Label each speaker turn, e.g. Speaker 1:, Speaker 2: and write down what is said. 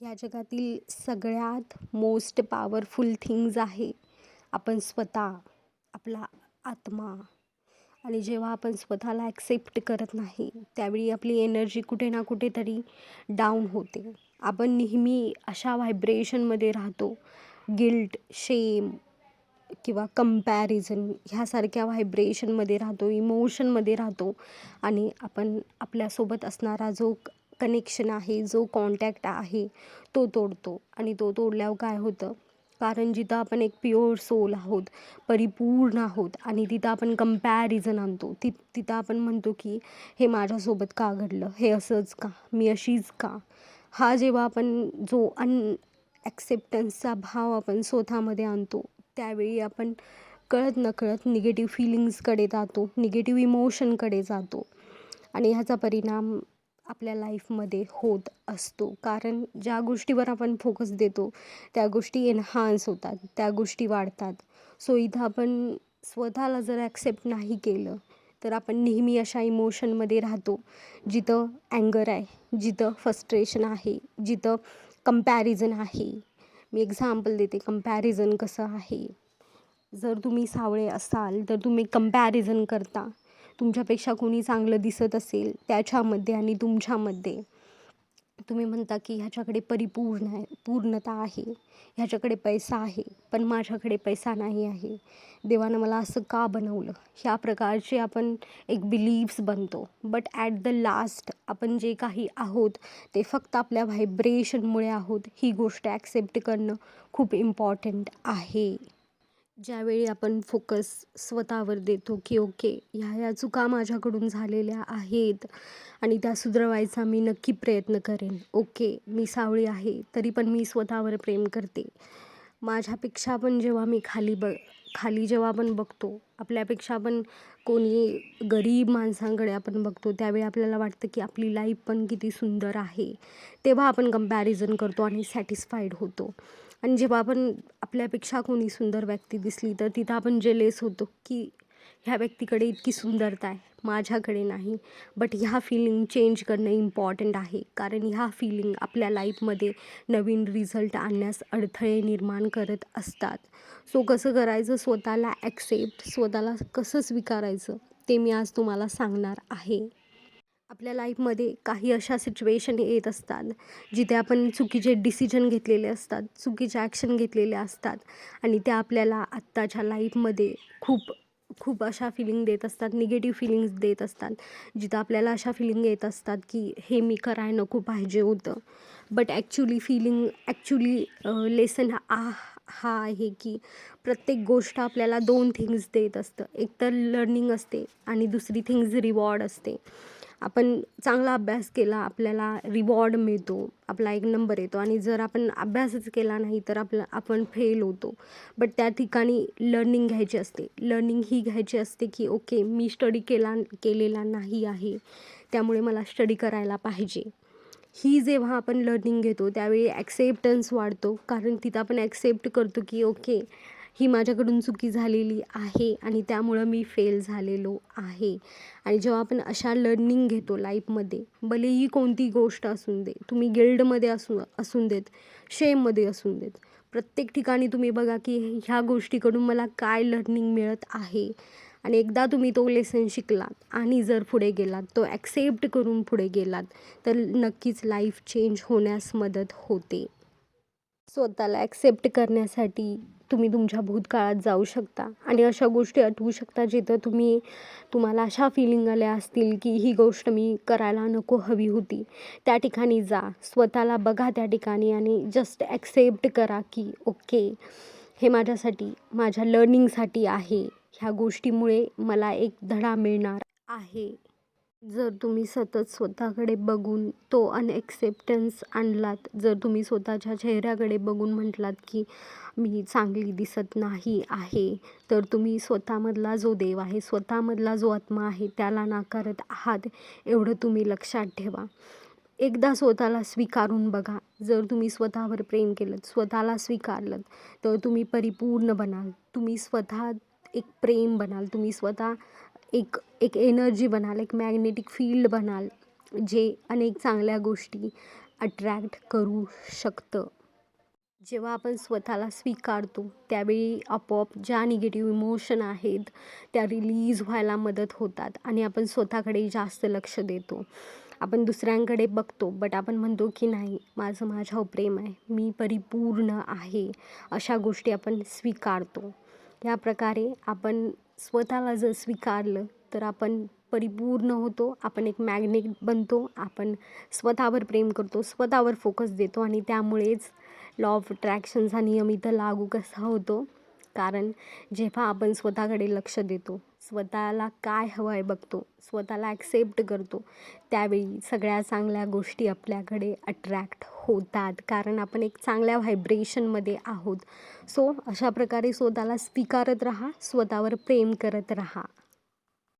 Speaker 1: या जगातील सगळ्यात मोस्ट पॉवरफुल थिंग्ज आहे. आपण स्वतः आपला आत्मा. आणि जेव्हा आपण स्वतःला ॲक्सेप्ट करत नाही त्यावेळी आपली एनर्जी कुठे ना कुठेतरी डाऊन होते. आपण नेहमी अशा व्हायब्रेशनमध्ये राहतो. गिल्ट शेम किंवा कंपॅरिझन ह्यासारख्या व्हायब्रेशनमध्ये राहतो इमोशनमध्ये राहतो. आणि आपण आपल्यासोबत असणारा जो कनेक्शन आहे जो कॉन्टॅक्ट आहे तो तोडतो. आणि तो तोडल्यावर काय होतं? कारण जिथं आपण एक प्युअर सोल आहोत परिपूर्ण आहोत आणि तिथं आपण कंपॅरिझन आणतो ति तिथं आपण म्हणतो की हे माझ्यासोबत का घडलं? हे असंच का? मी अशीच का? हा जेव्हा आपण जो अन ॲक्सेप्टन्सचा भाव आपण स्वतःमध्ये आणतो त्यावेळी आपण कळत नकळत निगेटिव्ह फिलिंग्सकडे जातो निगेटिव्ह इमोशनकडे जातो. आणि ह्याचा परिणाम आपल्या लाईफमध्ये होत असतो. कारण ज्या गोष्टीवर आपण फोकस देतो त्या गोष्टी एन्हान्स होतात त्या गोष्टी वाढतात. सो इथं आपण स्वतःला जर ॲक्सेप्ट नाही केलं तर आपण नेहमी अशा इमोशनमध्ये राहतो जिथं अँगर आहे जिथं फस्ट्रेशन आहे जिथं कंपॅरिझन आहे. मी एक्झाम्पल देते कंपॅरिझन कसं आहे? जर तुम्ही सावळे असाल तर तुम्ही कंपॅरिझन करता. तुमच्यापेक्षा कोणी चांगलं दिसत असेल त्याच्यामध्ये आणि तुमच्यामध्ये. तुम्ही म्हणता की ह्याच्याकडे परिपूर्ण आहे पूर्णता आहे ह्याच्याकडे पैसा आहे पण माझ्याकडे पैसा नाही आहे. देवानं मला असं का बनवलं? ह्या प्रकारचे आपण एक बिलीव्स बनतो. बट ॲट द लास्ट आपण जे काही आहोत ते फक्त आपल्या व्हायब्रेशनमुळे आहोत ही गोष्ट ॲक्सेप्ट करणं खूप इम्पॉर्टंट आहे. ज्यावेळी आपण फोकस स्वतःवर देतो की ओके ह्या ह्या चुका माझ्याकडून झालेल्या आहेत आणि त्या सुधरवायचा मी नक्की प्रयत्न करेन. ओके मी सावळी आहे तरी पण मी स्वतःवर प्रेम करते. माझ्यापेक्षा पण जेव्हा मी खाली ब खाली जेव्हा आपण बघतो आपल्यापेक्षा पण कोणी गरीब माणसांकडे आपण बघतो त्यावेळी आपल्याला वाटतं की आपली लाईफ पण किती सुंदर आहे. तेव्हा आपण कंपॅरिझन करतो आणि सॅटिस्फाईड होतो. आणि जेव्हा आपण आपल्यापेक्षा कोणी सुंदर व्यक्ती दिसली तर तिथं आपण जेलेस होतो की ह्या व्यक्तीकडे इतकी सुंदरता आहे माझ्याकडे नाही. बट ह्या फिलिंग चेंज करणं इम्पॉर्टंट आहे. कारण ह्या फिलिंग आपल्या लाईफमध्ये नवीन रिझल्ट आणण्यास अडथळे निर्माण करत असतात. सो कसं करायचं? स्वतःला ॲक्सेप्ट स्वतःला कसं स्वीकारायचं? ते मी आज तुम्हाला सांगणार आहे. आपल्या लाईफमध्ये काही अशा सिच्युएशन येत असतात जिथे आपण चुकीचे डिसिजन घेतलेले असतात चुकीचे ॲक्शन घेतलेले असतात आणि त्या आपल्याला आत्ताच्या लाईफमध्ये खूप खूप अशा फिलिंग देत असतात निगेटिव्ह फिलिंग्स देत असतात जिथं आपल्याला अशा फिलिंग येत असतात की हे मी कराय नको पाहिजे होतं. But actually feeling actually lesson आ हा आहे की प्रत्येक गोष्ट आपल्याला दोन थिंग्स देत असतं. एक तर लर्निंग असते आणि दुसरी थिंग्ज रिवॉर्ड असते. आपण चांगला अभ्यास केला आपल्याला रिवॉर्ड मिळतो आपला एक नंबर येतो आणि जर आपण अभ्यासच केला नाही तर आपला आपण फेल होतो. बट त्या ठिकाणी लर्निंग घ्यायची असते. लर्निंग ही घ्यायची असते की ओके मी स्टडी केला केलेला नाही आहे. त्यामुळे मला स्टडी करायला पाहिजे. ही जेव्हा आपण लर्निंग घेतो त्यावेळी ॲक्सेप्टन्स वाढतो. कारण तिथं आपण ॲक्सेप्ट करतो की ओके ही माझ्याकडून चुकी झालेली आहे आणि त्यामुळं मी फेल झालेलो आहे. आणि जेव्हा आपण अशा लर्निंग घेतो लाईफमध्ये भलेही कोणती गोष्ट असून दे तुम्ही गिल्डमध्ये असू असून देत शेममध्ये असून देत प्रत्येक ठिकाणी तुम्ही बघा की ह्या गोष्टीकडून मला काय लर्निंग मिळत आहे. आणि एकदा तुम्ही तो लेसन शिकलात आणि जर पुढे गेलात तो ॲक्सेप्ट करून पुढे गेलात तर नक्कीच लाईफ चेंज होण्यास मदत होते. स्वतःला ॲक्सेप्ट करण्यासाठी तुम्ही तुमच्या भूतकाळात जाऊ शकता. आणि अशा गोष्टी आठवू शकता जिथं तुम्ही तुम्हाला अशा फिलिंग आल्या असतील की ही गोष्ट मी करायला नको हवी होती. त्या ठिकाणी जा. स्वतःला बघा त्या ठिकाणी आणि जस्ट ॲक्सेप्ट करा की ओके हे माझ्यासाठी माझ्या लर्निंगसाठी आहे. ह्या गोष्टीमुळे मला एक धडा मिळणार आहे. जर तुम्ही सतत स्वतःकडे बघून तो अनएक्सेप्टन्स आणलात जर तुम्ही स्वतःच्या चेहऱ्याकडे बघून म्हटलात की मी चांगली दिसत नाही आहे तर तुम्ही स्वतःमधला जो देव आहे स्वतःमधला जो आत्मा आहे त्याला नाकारत आहात एवढं तुम्ही लक्षात ठेवा. एकदा स्वतःला स्वीकारून बघा. जर तुम्ही स्वतःवर प्रेम केलं स्वतःला स्वीकारलं तर तुम्ही परिपूर्ण बनाल. तुम्ही स्वतः एक प्रेम बनाल. तुम्ही स्वतः एक एक एनर्जी बनाल एक मॅग्नेटिक फील्ड बनाल जे अनेक चांगल्या गोष्टी अट्रॅक्ट करू शकतं. जेव्हा आपण स्वतःला स्वीकारतो त्यावेळी आपोआप ज्या निगेटिव्ह इमोशन आहेत त्या रिलीज व्हायला मदत होतात आणि आपण स्वतःकडे जास्त लक्ष देतो. आपण दुसऱ्यांकडे बघतो बट आपण म्हणतो की नाही माझं माझ्यावर प्रेम आहे मी परिपूर्ण आहे अशा गोष्टी आपण स्वीकारतो. या प्रकारे आपण स्वतःला जर स्वीकारलं तर आपण परिपूर्ण होतो आपण एक मॅग्नेट बनतो आपण स्वतःवर प्रेम करतो स्वतःवर फोकस देतो आणि त्यामुळेच लॉ ऑफ अट्रॅक्शनचा नियम इथं लागू कसा होतो? कारण जेव्हा आपण स्वतःकडे लक्ष देतो स्वतःला काय हवं आहे बघतो स्वतःला ॲक्सेप्ट करतो. त्यावेळी सगळ्या चांगल्या गोष्टी आपल्याकडे अट्रॅक्ट होतात. कारण आपण एक चांगल्या व्हायब्रेशनमध्ये आहोत. सो अशा प्रकारे स्वतःला स्वीकारत राहा स्वतःवर प्रेम करत राहा.